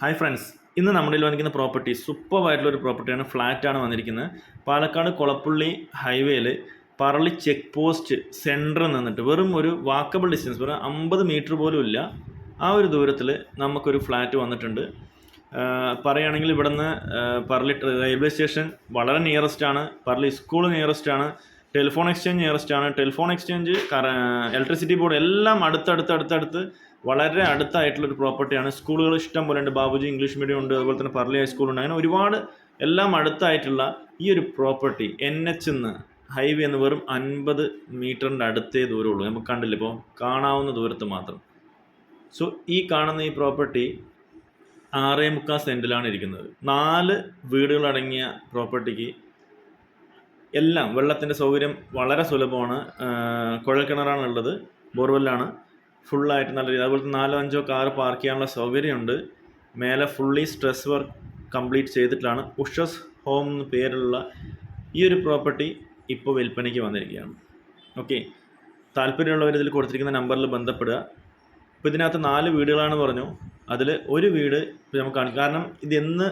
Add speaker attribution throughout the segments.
Speaker 1: Hi friends ഇന്ന് നമ്മുടെ വന്നിരിക്കുന്ന പ്രോപ്പർട്ടി സൂപ്പർ ആയിട്ടുള്ള ഒരു പ്രോപ്പർട്ടിയാണ് ഫ്ലാറ്റാണ് വന്നിരിക്കുന്നത്. പാലക്കാട് കൊളപ്പുള്ളി ഹൈവേയിൽ പറളി ചെക്ക് പോസ്റ്റ് സെന്ററിൽ നിന്നിട്ട് വെറും ഒരു വാക്കബിൾ ഡിസ്റ്റൻസ് വെറും അമ്പത് മീറ്റർ പോലും ഇല്ല. ആ ഒരു ദൂരത്തിൽ നമുക്കൊരു ഫ്ലാറ്റ് വന്നിട്ടുണ്ട്. പറയുകയാണെങ്കിൽ ഇവിടുന്ന് പറളി റെയിൽവേ സ്റ്റേഷൻ വളരെ നിയറസ്റ്റ് ആണ്. പറളി സ്കൂൾ നിയറസ്റ്റ് ആണ്. ടെലിഫോൺ എക്സ്ചേഞ്ച് നിയറസ്റ്റ് ആണ്. ടെലിഫോൺ എക്സ്ചേഞ്ച് ഇലക്ട്രിസിറ്റി ബോർഡ് എല്ലാം അടുത്തടുത്ത് അടുത്തടുത്ത് വളരെ അടുത്തായിട്ടുള്ള ഒരു പ്രോപ്പർട്ടിയാണ് സ്കൂളുകൾ ഇഷ്ടം പോലെ ഉണ്ട്. ബാബുജി ഇംഗ്ലീഷ് മീഡിയം ഉണ്ട്. അതുപോലെ തന്നെ പർലി ഹൈസ്കൂൾ ഉണ്ട്. അങ്ങനെ ഒരുപാട് എല്ലാം അടുത്തായിട്ടുള്ള ഈ ഒരു പ്രോപ്പർട്ടി എൻ എച്ച് എന്ന് ഹൈവേ എന്ന് വെറും അൻപത് മീറ്ററിന്റെ അടുത്തേ ദൂരമുള്ളൂ നമുക്ക് കണ്ടില്ല? ഇപ്പോൾ കാണാവുന്ന ദൂരത്ത് മാത്രം. സോ ഈ കാണുന്ന ഈ പ്രോപ്പർട്ടി ആറേ മുക്കാൽ സെന്റിലാണ് ഇരിക്കുന്നത്. നാല് വീടുകളടങ്ങിയ പ്രോപ്പർട്ടിക്ക് എല്ലാം വെള്ളത്തിന്റെ സൗകര്യം വളരെ സുലഭമാണ്. ആഹ് കുഴൽക്കിണറാണ് ഉള്ളത് ബോർവെല്ലാണ്. ഫുള്ളായിട്ട് നല്ല രീതി. അതുപോലെ നാലോ അഞ്ചോ കാർ പാർക്ക് ചെയ്യാനുള്ള സൗകര്യമുണ്ട്. മേലെ ഫുള്ളി സ്ട്രെസ് വർക്ക് കംപ്ലീറ്റ് ചെയ്തിട്ടാണ്. ഉഷസ് ഹോം എന്ന് പേരുള്ള ഈ ഒരു പ്രോപ്പർട്ടി ഇപ്പോൾ വിൽപ്പനയ്ക്ക് വന്നിരിക്കുകയാണ്. ഓക്കെ. താല്പര്യമുള്ളവർ ഇതിൽ കൊടുത്തിരിക്കുന്ന നമ്പറിൽ ബന്ധപ്പെടുക. ഇപ്പോൾ ഇതിനകത്ത് നാല് വീടുകളാണ് പറഞ്ഞു. അതിൽ ഒരു വീട് നമുക്ക് കാരണം ഇതെന്ന്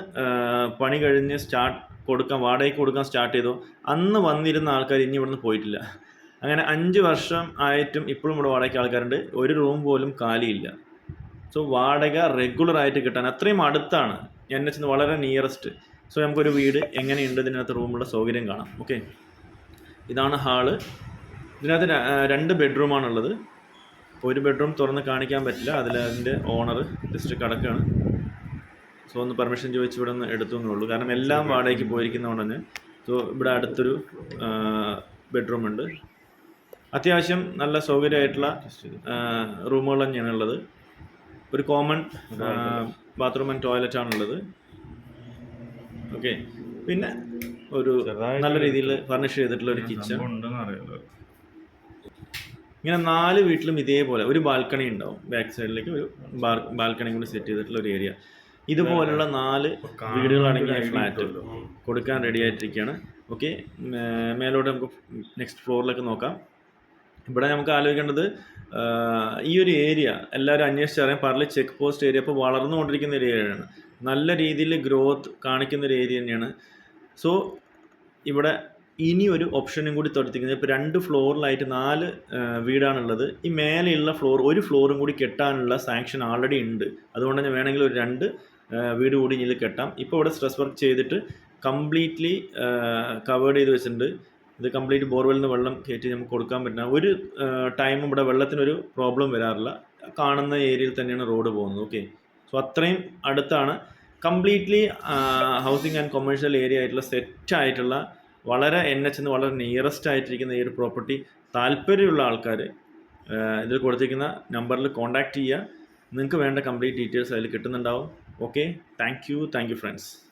Speaker 1: പണി കഴിഞ്ഞ് സ്റ്റാർട്ട് കൊടുക്കാൻ വാടകയ്ക്ക് കൊടുക്കാൻ സ്റ്റാർട്ട് ചെയ്തു. അന്ന് വന്നിരുന്ന ആൾക്കാർ ഇനി ഇവിടുന്ന് പോയിട്ടില്ല. അങ്ങനെ അഞ്ച് വർഷം ആയിട്ടും ഇപ്പോഴും ഇവിടെ വാടകയ്ക്ക് ആൾക്കാരുണ്ട്. ഒരു റൂം പോലും കാലിയില്ല. സോ വാടക റെഗുലർ ആയിട്ട് കിട്ടാൻ അത്രയും അടുത്താണ്. എൻ എച്ച് വളരെ നിയറസ്റ്റ് സോ നമുക്കൊരു വീട് എങ്ങനെയുണ്ട്? ഇതിനകത്ത് റൂമുള്ള സൗകര്യം കാണാം. ഓക്കെ ഇതാണ് ഹാൾ. ഇതിനകത്ത് രണ്ട് ബെഡ്റൂമാണുള്ളത് ഒരു ബെഡ്റൂം തുറന്ന് കാണിക്കാൻ പറ്റില്ല. അതിൽ അതിന്റെ ഓണർ ജസ്റ്റ് കിടക്കുകയാണ് സോ ഒന്ന് പെർമിഷൻ ചോദിച്ച് ഇവിടെ നിന്ന് എടുത്തു എന്നുള്ളൂ കാരണം എല്ലാം വാടകയ്ക്ക് പോയിരിക്കുന്നതുകൊണ്ട് തന്നെ സോ ഇവിടെ അടുത്തൊരു ബെഡ്റൂം ഉണ്ട്. അത്യാവശ്യം നല്ല സൗകര്യമായിട്ടുള്ള റൂമുകൾ തന്നെയാണ് ഉള്ളത്. ഒരു കോമൺ ബാത്റൂം ആൻഡ് ടോയ്ലറ്റ് ആണുള്ളത്. ഓക്കെ പിന്നെ ഒരു നല്ല രീതിയിൽ ഫർണിഷ് ചെയ്തിട്ടുള്ള ഒരു കിച്ചൺ ഇങ്ങനെ നാല് വീട്ടിലും ഇതേപോലെ ഒരു ബാൽക്കണി ഉണ്ടാവും. ബാക്ക് സൈഡിലേക്ക് ഒരു ബാൽക്കണി കൂടി സെറ്റ് ചെയ്തിട്ടുള്ള ഒരു ഏരിയ ഇതുപോലുള്ള നാല് വീടുകളടങ്ങിയ ഫ്ലാറ്റ് കൊടുക്കാൻ റെഡി ആയിട്ടിരിക്കുകയാണ്. ഓക്കെ മേലോട്ട് നമുക്ക് നെക്സ്റ്റ് ഫ്ലോറിലേക്ക് നോക്കാം. ഇവിടെ നമുക്ക് ആലോചിക്കേണ്ടത് ഈ ഒരു ഏരിയ എല്ലാവരും അന്വേഷിച്ചറിയാം പറളി ചെക്ക് പോസ്റ്റ് ഏരിയ ഇപ്പോൾ വളർന്നുകൊണ്ടിരിക്കുന്ന ഒരു ഏരിയയാണ് നല്ല രീതിയിൽ ഗ്രോത്ത് കാണിക്കുന്ന ഒരു ഏരിയ തന്നെയാണ്. സോ ഇവിടെ ഇനി ഒരു ഓപ്ഷനും കൂടി തൊടുത്തിരിക്കുന്നത്. ഇപ്പോൾ രണ്ട് ഫ്ലോറിലായിട്ട് നാല് വീടാണുള്ളത്. ഈ മേലെയുള്ള ഫ്ലോർ ഒരു ഫ്ലോറും കൂടി കെട്ടാനുള്ള സാങ്ഷൻ ആൾറെഡി ഉണ്ട്. അതുകൊണ്ട് തന്നെ വേണമെങ്കിൽ ഒരു രണ്ട് വീട് കൂടി ഇതിൽ കെട്ടാം. ഇപ്പോൾ ഇവിടെ സ്ട്രെസ് വർക്ക് ചെയ്തിട്ട് കംപ്ലീറ്റ്ലി കവേർഡ് ചെയ്ത് വെച്ചിട്ടുണ്ട്. ഇത് കംപ്ലീറ്റ് ബോർവെല്ലിൽ നിന്ന് വെള്ളം കയറ്റി നമുക്ക് കൊടുക്കാൻ പറ്റുന്ന ഒരു ടൈമും ഇവിടെ വെള്ളത്തിനൊരു പ്രോബ്ലം വരാറില്ല. കാണുന്ന ഏരിയയിൽ തന്നെയാണ് റോഡ് പോകുന്നത്. ഓക്കെ സോ അത്രയും അടുത്താണ്. Completely housing and commercial area ആയിട്ടുള്ള സെറ്റ് ആയിട്ടുള്ള വളരെ എൻ എച്ച് എന്ന് വളരെ നിയറസ്റ്റ് ആയിട്ടിരിക്കുന്ന ഈ ഒരു പ്രോപ്പർട്ടി താല്പര്യമുള്ള ആൾക്കാർ ഇതിൽ കൊടുത്തിരിക്കുന്ന നമ്പറിൽ കോൺടാക്റ്റ് ചെയ്യുക. നിങ്ങൾക്ക് വേണ്ട കംപ്ലീറ്റ് ഡീറ്റെയിൽസ് അതിൽ കിട്ടുന്നുണ്ടാവും. okay? Thank you. Thank you friends.